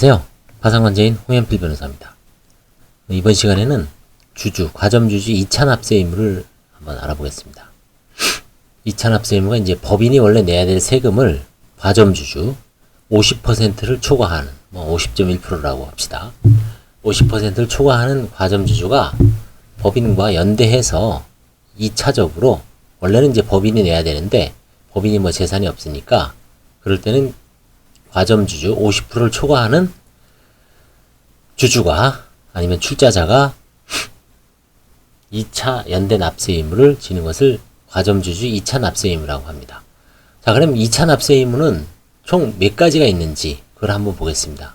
안녕하세요. 파상관제인 홍현필 변호사입니다. 이번 시간에는 주주, 과점주주 2차 납세 의무를 한번 알아보겠습니다. 2차 납세 의무가 이제 법인이 원래 내야 될 세금을 과점주주 50%를 초과하는, 뭐 50.1%라고 합시다. 50%를 초과하는 과점주주가 법인과 연대해서 2차적으로 원래는 이제 법인이 내야 되는데 법인이 뭐 재산이 없으니까 그럴 때는 과점주주 50%를 초과하는 주주가 아니면 출자자가 2차 연대 납세 의무를 지는 것을 과점주주 2차 납세 의무라고 합니다. 자, 그럼 2차 납세 의무는 총 몇 가지가 있는지 그걸 한번 보겠습니다.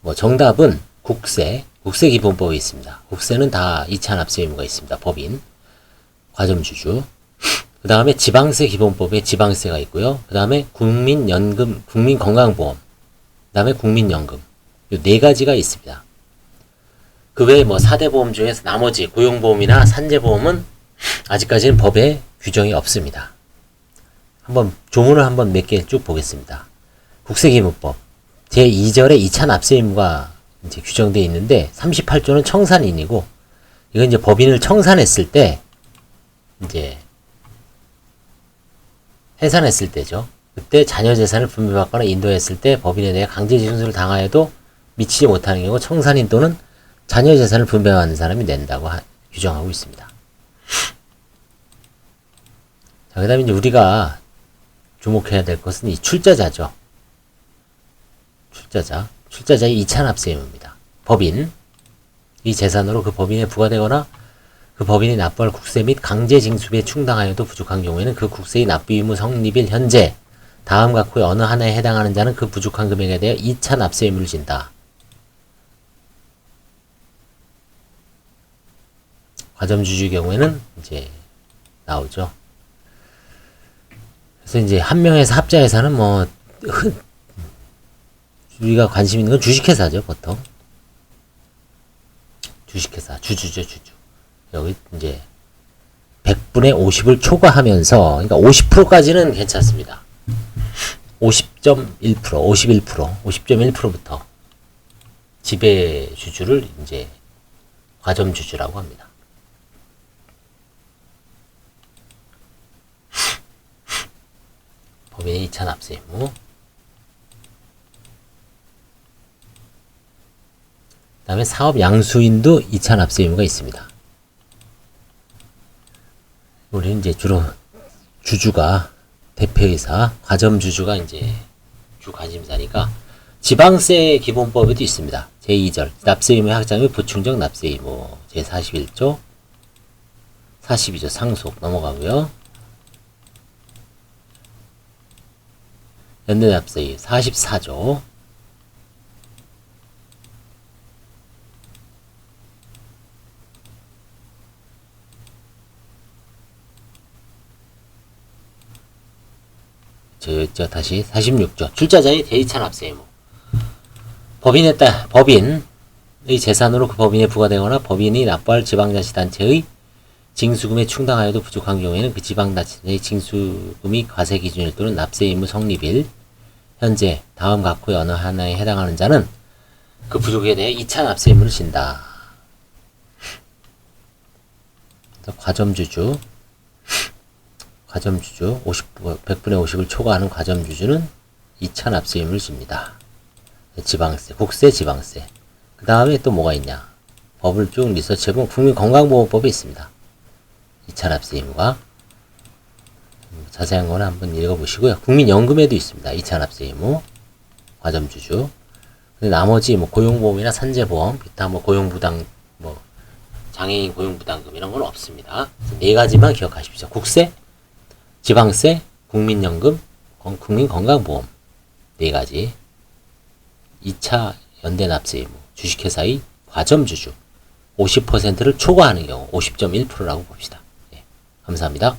뭐 정답은 국세, 국세 기본법에 있습니다. 국세는 다 2차 납세 의무가 있습니다. 법인, 과점주주. 그 다음에 지방세 기본법에 지방세가 있고요. 그 다음에 국민연금, 국민건강보험, 그 다음에 국민연금. 이 네 가지가 있습니다. 그 외에 뭐 4대 보험 중에서 나머지 고용보험이나 산재보험은 아직까지는 법에 규정이 없습니다. 한번 조문을 한번 몇 개 쭉 보겠습니다. 국세기본법 제2절에 2차 납세 의무가 이제 규정되어 있는데 38조는 청산인이고 이건 이제 법인을 청산했을 때 이제 해산했을 때죠. 그때 자녀 재산을 분배받거나 인도했을 때 법인에 대해 강제징수를 당하여도 미치지 못하는 경우 청산인 또는 자녀 재산을 분배받는 사람이 낸다고 하- 규정하고 있습니다. 자, 그 다음에 이제 우리가 주목해야 될 것은 이 출자자죠. 출자자. 출자자의 2차 납세 의무입니다. 법인. 이 재산으로 그 법인에 부과되거나 그 법인이 납부할 국세 및 강제 징수비에 충당하여도 부족한 경우에는 그 국세의 납부 의무 성립일 현재 다음 각 후에 어느 하나에 해당하는 자는 그 부족한 금액에 대해 2차 납세 의무를 진다. 과점주주의 경우에는 이제 나오죠. 그래서 이제 한 명에서 합자회사는 뭐 흔, 우리가 관심 있는 건 주식회사죠 보통. 주식회사 주주죠 주주. 여기 이제 100분의 50을 초과하면서 그러니까 50%까지는 괜찮습니다. 50.1%, 51%, 50.1%부터 지배 주주를 이제 과점 주주라고 합니다. 법인의 2차 납세 의무. 그 다음에 사업 양수인도 2차 납세 의무가 있습니다. 우리는 이제 주로 주주가 대표이사, 과점주주가 이제 주 관심사니까 지방세 기본법에도 있습니다. 제2절 납세 의무 확장 및 보충적 납세 의무 제41조 42조 상속 넘어가고요. 연대 납세 의무 44조 저, 저 다시 46조. 출자자의 대이차 납세 의무 법인에 따 법인의 재산으로 그 법인에 부과되거나 법인이 납부할 지방자치단체의 징수금에 충당하여도 부족한 경우에는 그 지방자치단체의 징수금이 과세 기준일 또는 납세 의무 성립일 현재 다음 각 후의 어느 하나에 해당하는 자는 그 부족에 대해 2차 납세 의무를 진다. 과점주주 과점주주 50, 100분의 50을 초과하는 과점주주는 2차 납세 의무를 집니다. 지방세, 국세, 지방세. 그 다음에 또 뭐가 있냐. 법을 쭉 리서치해보면 국민건강보험법에 있습니다. 2차 납세 의무가. 음, 자세한 거는 한번 읽어보시고요. 국민연금에도 있습니다. 2차 납세 의무. 과점주주. 근데 나머지 뭐 고용보험이나 산재보험, 기타 뭐 고용부당, 뭐 장애인 고용부담금 이런 건 없습니다. 네 가지만 기억하십시오. 국세, 지방세, 국민연금, 건- 국민건강보험 네 가지 2차 연대 납세 의무 주식회사의 과점주주 50%를 초과하는 경우 50.1%라고 봅시다. 예, 감사합니다.